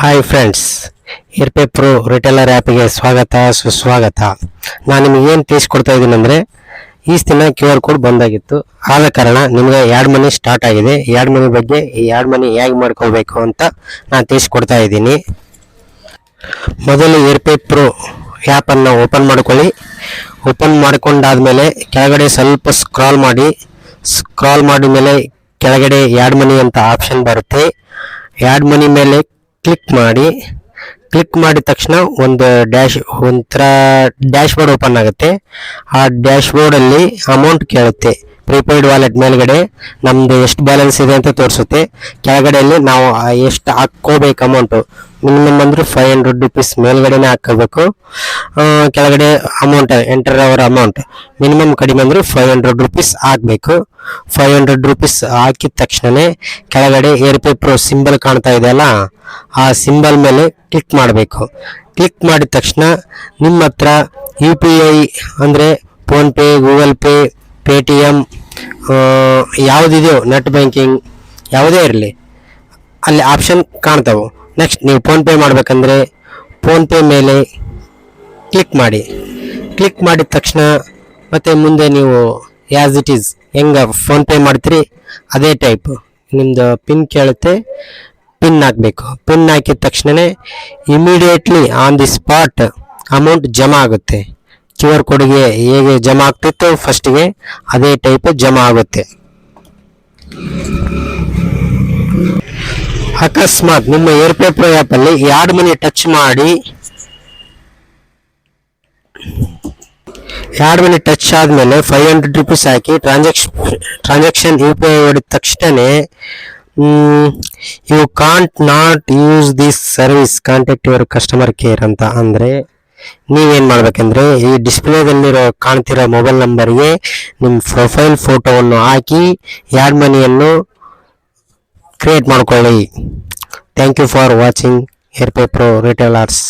Hi friends Airpay pro retailer ಆ್ಯಪಿಗೆ ಸ್ವಾಗತ, ಸುಸ್ವಾಗತ. ನಾನು ನಿಮಗೆ ಏನು ತಿಳಿಸ್ಕೊಡ್ತಾ ಇದ್ದೀನಿ ಅಂದರೆ, ಈ ದಿನ ಕ್ಯೂ ಆರ್ ಕೋಡ್ ಬಂದಾಗಿತ್ತು. ಆದ ಕಾರಣ ನಿಮಗೆ ಎರಡು ಮನಿ ಸ್ಟಾರ್ಟ್ ಆಗಿದೆ. ಎರಡು ಮನಿ ಬಗ್ಗೆ, ಈ ಎರಡು ಮನಿ ಹೇಗೆ ಮಾಡ್ಕೋಬೇಕು ಅಂತ ನಾನು ತಿಳಿಸ್ಕೊಡ್ತಾ ಇದ್ದೀನಿ ಮೊದಲು ಇರ್ಪೆ ಪ್ರೋ ಆ್ಯಪನ್ನು ಓಪನ್ ಮಾಡ್ಕೊಳ್ಳಿ. ಓಪನ್ ಮಾಡ್ಕೊಂಡಾದ್ಮೇಲೆ ಕೆಳಗಡೆ ಸ್ವಲ್ಪ ಸ್ಕ್ರಾಲ್ ಮಾಡಿ. ಸ್ಕ್ರಾಲ್ ಮಾಡಿದ ಮೇಲೆ ಕೆಳಗಡೆ ಎರಡು ಮನಿ ಅಂತ ಆಪ್ಷನ್ ಬರುತ್ತೆ. ಎರಡು ಮನಿ ಮೇಲೆ ಕ್ಲಿಕ್ ಮಾಡಿ ಕ್ಲಿಕ್ ಮಾಡಿದ ತಕ್ಷಣ ಒಂದು ಡ್ಯಾಶ್ ಒಂಥರ ಡ್ಯಾಶ್ ಬೋರ್ಡ್ ಓಪನ್ ಆಗುತ್ತೆ. ಆ ಡ್ಯಾಶ್ ಬೋರ್ಡಲ್ಲಿ ಅಮೌಂಟ್ ಕೇಳುತ್ತೆ. ಪ್ರಿಪೇಯ್ಡ್ ವ್ಯಾಲೆಟ್ ಮೇಲ್ಗಡೆ ನಮ್ದು ಎಷ್ಟು ಬ್ಯಾಲೆನ್ಸ್ ಇದೆ ಅಂತ ತೋರಿಸುತ್ತೆ. ಕೆಳಗಡೆಯಲ್ಲಿ ನಾವು ಎಷ್ಟು ಹಾಕ್ಕೋಬೇಕು ಅಮೌಂಟು ಮಿನಿಮಮ್ ಅಂದ್ರೆ ಫೈವ್ ಹಂಡ್ರೆಡ್ ರುಪೀಸ್ ಮೇಲ್ಗಡೆನೇ ಹಾಕೋಬೇಕು ಕೆಳಗಡೆ amount enter our amount minimum ಕಡಿಮೆ ಅಂದ್ರೆ ಫೈವ್ ಹಂಡ್ರೆಡ್ ರುಪೀಸ್ ಹಾಕಬೇಕು. ಫೈವ್ ಹಂಡ್ರೆಡ್ ರುಪೀಸ್ ಹಾಕಿದ ತಕ್ಷಣವೇ ಕೆಳಗಡೆ ಏರ್ ಪೇಪರ್ ಸಿಂಬಲ್ ಕಾಣ್ತಾ ಇದೆಯಲ್ಲ ಆ ಸಿಂಬಲ್ ಮೇಲೆ ಕ್ಲಿಕ್ ಮಾಡಬೇಕು. ಕ್ಲಿಕ್ ಮಾಡಿದ ತಕ್ಷಣ ನಿಮ್ಮ ಹತ್ರ ಯು ಪಿ ಐ ಅಂದರೆ PhonePe Google Pay Paytm ಯಾವುದಿದೆಯೋ ನೆಟ್ ಬ್ಯಾಂಕಿಂಗ್ ಯಾವುದೇ ಇರಲಿ, ಅಲ್ಲಿ ಆಪ್ಷನ್ ಕಾಣ್ತಾವೆ. ನೆಕ್ಸ್ಟ್ ನೀವು ಫೋನ್ಪೇ ಮಾಡಬೇಕಂದ್ರೆ ಫೋನ್ಪೇ ಮೇಲೆ ಕ್ಲಿಕ್ ಮಾಡಿ. ಕ್ಲಿಕ್ ಮಾಡಿದ ತಕ್ಷಣ ಮತ್ತು ಮುಂದೆ ನೀವು ಆ್ಯಸ್ ಇಟ್ ಈಸ್ ಹೆಂಗೆ ಫೋನ್ಪೇ ಮಾಡ್ತೀರಿ, ಅದೇ ಟೈಪ್ ನಿಮ್ಮದು ಪಿನ್ ಕೇಳುತ್ತೆ ಪಿನ್ ಹಾಕಬೇಕು. ಪಿನ್ ಹಾಕಿದ ತಕ್ಷಣವೇ immediately on the spot amount ಜಮಾ ಆಗುತ್ತೆ. ಕ್ಯೂ ಆರ್ ಕೋಡ್ಗೆ ಹೇಗೆ ಜಮಾ ಆಗ್ತಿತ್ತು ಫಸ್ಟಿಗೆ ಅದೇ ಟೈಪ್ ಜಮಾ ಆಗುತ್ತೆ. ಅಕಸ್ಮಾತ್ ನಿಮ್ಮ ಏರ್ಪೇ ಪೇಪರ್ ಆ್ಯಪಲ್ಲಿ ಎರಡು ಮನಿ ಟಚ್ ಮಾಡಿ ಎರಡು ಮನಿ ಟಚ್ ಆದಮೇಲೆ five hundred rupees hockey transaction transaction U P I ಹೊಡೆದ you can't not use this service contact your customer care ಅಂತ ಅಂದರೆ ನೀವೇನು ಮಾಡ್ಬೇಕಂದ್ರೆ ಈ ಡಿಸ್ಪ್ಲೇದಲ್ಲಿರೋ ಕಾಣ್ತಿರೋ ಮೊಬೈಲ್ ನಂಬರ್ಗೆ ನಿಮ್ಮ ಪ್ರೊಫೈಲ್ ಫೋಟೋವನ್ನು ಹಾಕಿ ಯಾಡ್ ಮನಿಯನ್ನು ಕ್ರಿಯೇಟ್ ಮಾಡ್ಕೊಳ್ಳಿ. Thank you for watching air pay pro retailers